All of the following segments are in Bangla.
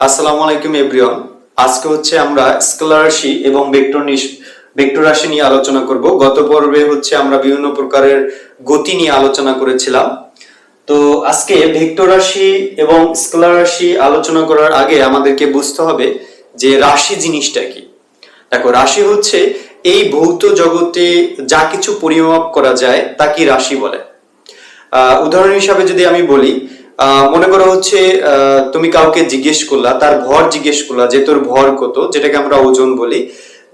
আসসালামু আলাইকুম এভরিওয়ান আজকে হচ্ছে আমরা স্কেলার রাশি এবং ভেক্টর ভেক্টর রাশি নিয়ে আলোচনা করব। গত পর্বে হচ্ছে আমরা বিভিন্ন প্রকারের গতি নিয়ে আলোচনা করেছিলাম। তো আজকে ভেক্টর রাশি এবং স্কেলার রাশি আলোচনা করার আগে আমাদেরকে বুঝতে হবে যে রাশি জিনিসটা কি। দেখো, রাশি হচ্ছে এই ভৌত জগতে যা কিছু পরিমাপ করা যায় তাকে রাশি বলে। উদাহরণ হিসাবে যদি আমি বলি মনে করো হচ্ছে তুমি কাউকে জিজ্ঞেস করলা, তার ভর জিজ্ঞেস করলা যে তোর ভর কত, যেটাকে আমরা ওজন বলি,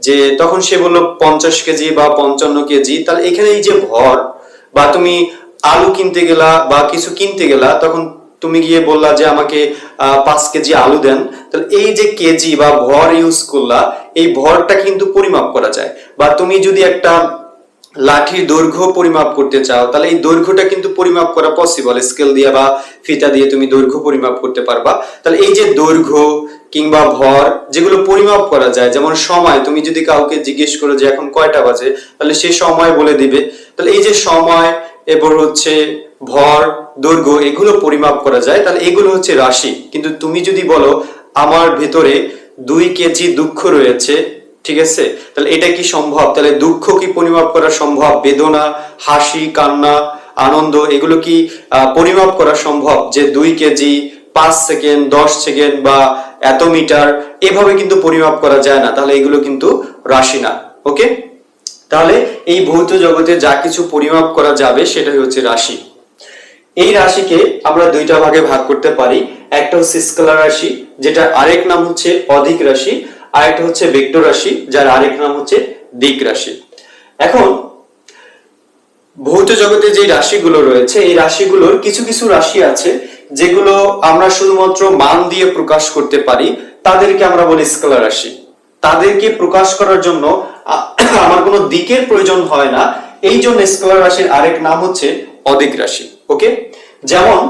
যে তখন সে বলল পঞ্চাশ কেজি বা পঞ্চান্ন কেজি, তাহলে এখানে এই যে ভর, বা তুমি আলু কিনতে গেলা বা কিছু কিনতে গেলা, তখন তুমি গিয়ে বললা যে আমাকে পাঁচ কেজি আলু দেন, তাহলে এই যে কেজি বা ভর ইউজ করলা, এই ভরটা কিন্তু পরিমাপ করা যায়। বা তুমি যদি একটা লাঠির দৈর্ঘ্য পরিমাপ করতে চাও, তাহলে এই দৈর্ঘ্যটা কিন্তু পরিমাপ করা পসিবল স্কেল দিয়ে বা ফিতা দিয়ে তুমি দৈর্ঘ্য পরিমাপ করতে পারবা। তাহলে এই যে দৈর্ঘ্য কিংবা ভর, যেগুলো পরিমাপ করা যায়, যেমন সময়, তুমি যদি কাউকে জিজ্ঞেস করো যে এখন কয়টা বাজে, তাহলে সে সময় বলে দিবে। তাহলে এই যে সময় এবার হচ্ছে ভর, দৈর্ঘ্য, এগুলো পরিমাপ করা যায়। তাহলে এগুলো হচ্ছে রাশি। কিন্তু তুমি যদি বলো, আমার ভেতরে দুই কেজি দুঃখ রয়েছে ঠিক আছে? তাহলে এটা কি সম্ভব? তাহলে দুঃখ কি পরিমাপ করা সম্ভব? বেদনা, হাসি, কান্না, আনন্দ, এগুলো কি পরিমাপ করা সম্ভব? যে দুই কেজি, পাঁচ সেকেন্ড, দশ সেকেন্ড বা এত মিটার, এভাবে কিন্তু পরিমাপ করা যায় না। তাহলে এগুলো কিন্তু রাশি না। ওকে? তাহলে এই ভৌত জগতে যা কিছু পরিমাপ করা যাবে সেটাই হচ্ছে রাশি। এই রাশিকে আমরা দুইটা ভাগে ভাগ করতে পারি। একটা হচ্ছে স্কেলার রাশি যেটা আরেক নাম হচ্ছে অধিক রাশি। আর একটা হচ্ছে ভেক্টর রাশি, যার আরেক নাম হচ্ছে দিক রাশি। এখন, ভৌত জগতে যে রাশিগুলো রয়েছে, এই রাশিগুলোর কিছু কিছু রাশি আছে যেগুলো আমরা শুধুমাত্র মান দিয়ে প্রকাশ করতে পারি। তাদেরকে আমরা বলি স্কেলার রাশি। তাদেরকে প্রকাশ করার জন্য আমার কোনো দিকের প্রয়োজন হয় না। এই জন্য স্কেলার রাশির আরেক নাম হচ্ছে অধিক রাশি, ওকে? যেমন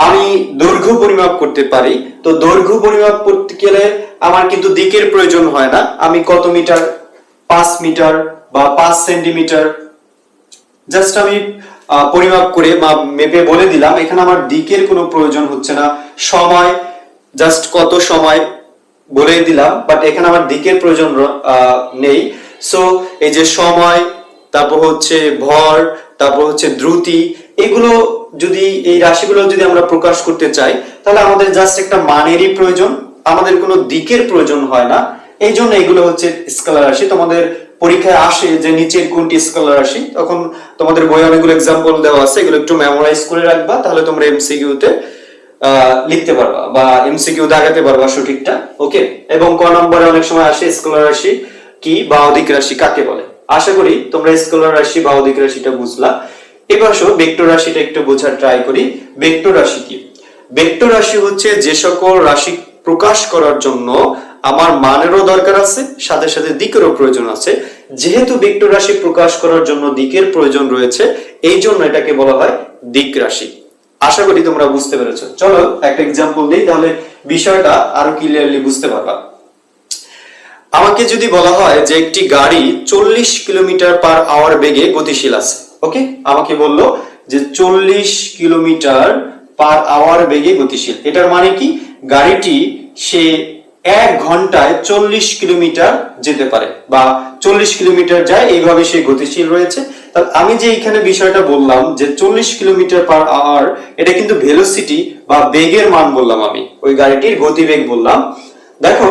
আমি দৈর্ঘ্য পরিমাপ করতে পারি, তো দৈর্ঘ্য পরিমাপ করতে গেলে আমার কিন্তু দিকের প্রয়োজন হয় না। আমি কত মিটার? পাঁচ মিটার বা পাঁচ সেন্টিমিটার। জাস্ট আমি পরিমাপ করে বা মেপে বলে দিলাম, এখানে আমার দিকের কোনো প্রয়োজন হচ্ছে না। সময়, জাস্ট কত সময় বলে দিলাম, বাট এখানে আমার দিকের প্রয়োজন নেই। সো এই যে সময়, তারপর হচ্ছে ভর, তারপর হচ্ছে দ্রুতি এগুলো যদি এই রাশিগুলো যদি আমরা প্রকাশ করতে চাই তাহলে আমাদের জাস্ট একটা মানেরই প্রয়োজন আমাদের কোনো দিকের প্রয়োজন হয় না। এই জন্য এগুলো হচ্ছে স্কেলার রাশি। তোমাদের পরীক্ষায় আসে যে নিচের কোনটি স্কেলার রাশি তখন তোমাদের বইয়ে অনেকগুলো এক্সাম্পল দেওয়া আছে এগুলো একটু মেমোরাইজ করে রাখবা তাহলে তোমরা এমসিকিউ তে আহ, লিখতে পারবা বা এমসিকিউ দাগাতে পারবা সঠিকটা ওকে এবং ক নম্বরে অনেক সময় আসে স্কেলার রাশি কি বা অধিক রাশি কাকে বলে? আশা করি তোমরা স্কলার রাশি বা অধিক রাশিটা বুঝলা। এবার আসো ভেক্টর রাশিটা একটু বোঝার ট্রাই করি। ভেক্টর রাশি কি? ভেক্টর রাশি হচ্ছে যে সকল রাশি প্রকাশ করার জন্য আমার মানেরও দরকার আছে, সাথে সাথে দিকেরও প্রয়োজন আছে। যেহেতু ভেক্টর রাশি প্রকাশ করার জন্য দিকের প্রয়োজন রয়েছে, এই জন্য এটাকে বলা হয় দিক রাশি। আশা করি তোমরা বুঝতে পেরেছ। চলো একটা এক্সাম্পল দিই, তাহলে বিষয়টা আরও ক্লিয়ারলি বুঝতে পারবা। আমাকে যদি বলা হয় যে একটি গাড়ি চল্লিশ কিলোমিটার পার আওয়ার বেগে গতিশীল আছে ওকে আমাকে বলল যে চল্লিশ কিলোমিটার পার আওয়ার বেগে গতিশীল। এটার মানে কি? গাড়িটি সে এক ঘন্টায় চল্লিশ কিলোমিটার যেতে পারে বা চল্লিশ কিলোমিটার যায়, এইভাবে সে গতিশীল রয়েছে। তাহলে আমি যে এখানে বিষয়টা বললাম যে চল্লিশ কিলোমিটার পার আওয়ার এটা কিন্তু ভেলোসিটি বা বেগের মান বললাম আমি। ওই গাড়িটির গতিবেগ বললাম। দেখো,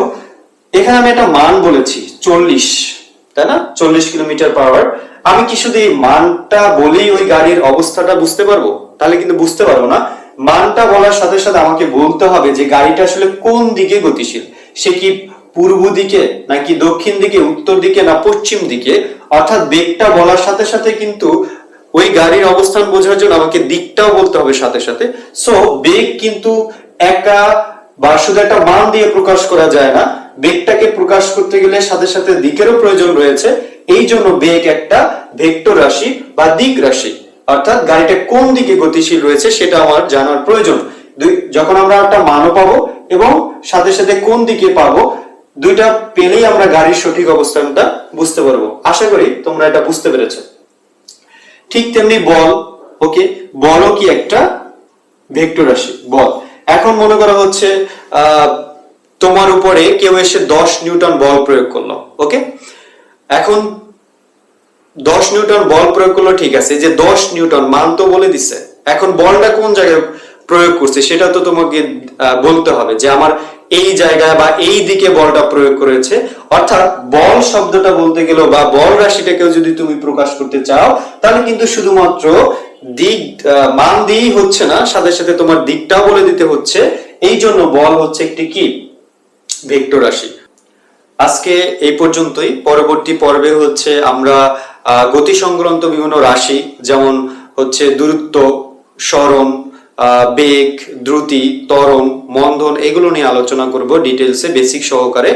এখানে আমি একটা মান বলেছি, চল্লিশ। তাই না? চল্লিশ কিলোমিটার পার আওয়ার আমি কি শুধু এই মানটা বলেই ওই গাড়ির অবস্থাটা বুঝতে পারব? তাহলে কিন্তু বুঝতে পারব না। মানটা বলার সাথে সাথে আমাকে বলতে হবে যে গাড়িটা আসলে কোন দিকে গতিশীল? সে কি পূর্ব দিকে নাকি দক্ষিণ দিকে, উত্তর দিকে না পশ্চিম দিকে? অর্থাৎ বেগটা বলার সাথে সাথে কিন্তু ওই গাড়ির অবস্থান বোঝার জন্য আমাকে দিকটাও বলতে হবে সাথে সাথে। সো বেগ কিন্তু একা বা শুধু একটা মান দিয়ে প্রকাশ করা যায় না। বেগটাকে প্রকাশ করতে গেলে সাথে সাথে দিকেরও প্রয়োজন রয়েছে। এই জন্য বেগ একটা ভেক্টর রাশি বা দিক রাশি। অর্থাৎ গাড়িটা কোন দিকে গতিশীল রয়েছে সেটা আমার জানার প্রয়োজন। যখন আমরা একটা মানও পাবো এবং সাথে সাথে কোন দিকে পাবো দুইটা পেলেই আমরা গাড়ির সঠিক অবস্থানটা বুঝতে পারব। আশা করি তোমরা এটা বুঝতে পেরেছ। ঠিক তেমনি বল ওকে বলও কি একটা ভেক্টর রাশি বল। এখন মনে করা হচ্ছে আহ, তোমার উপরে কেউ এসে দশ নিউটন বল প্রয়োগ করল ওকে এখন দশ নিউটন বল প্রয়োগ করল, ঠিক আছে, যে দশ নিউটন মান তো বলে দিছে। এখন বলটা কোন জায়গায় প্রয়োগ করছে সেটা তো তোমাকে বলতে হবে যে আমার এই জায়গায় বা এই দিকে বলটা প্রয়োগ করেছে। অর্থাৎ বল শব্দটা বলতে গেলেও বা বল রাশিটাকেও যদি তুমি প্রকাশ করতে চাও, তাহলে কিন্তু শুধুমাত্র দিক মান দিয়েই হচ্ছে না, সাথে সাথে তোমার দিকটাও বলে দিতে হচ্ছে। এই জন্য বল হচ্ছে একটি কি ভেক্টর রাশি। আজকে এই পর্যন্তই। পরবর্তী পর্বে হচ্ছে আমরা গতি সংক্রান্ত বিভিন্ন রাশি, যেমন হচ্ছে দূরত্ব, স্মরণ বেগ, দ্রুতি, ত্বরণ মন্ধন এগুলো নিয়ে আলোচনা করব ডিটেলসে বেসিক সহকারে।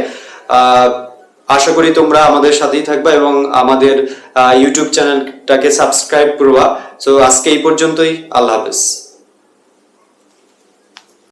আশা করি তোমরা আমাদের সাথেই থাকবা এবং আমাদের ইউটিউব চ্যানেলটাকে সাবস্ক্রাইব করবা। সো আজকে এই পর্যন্তই। আল্লাহ হাফেজ।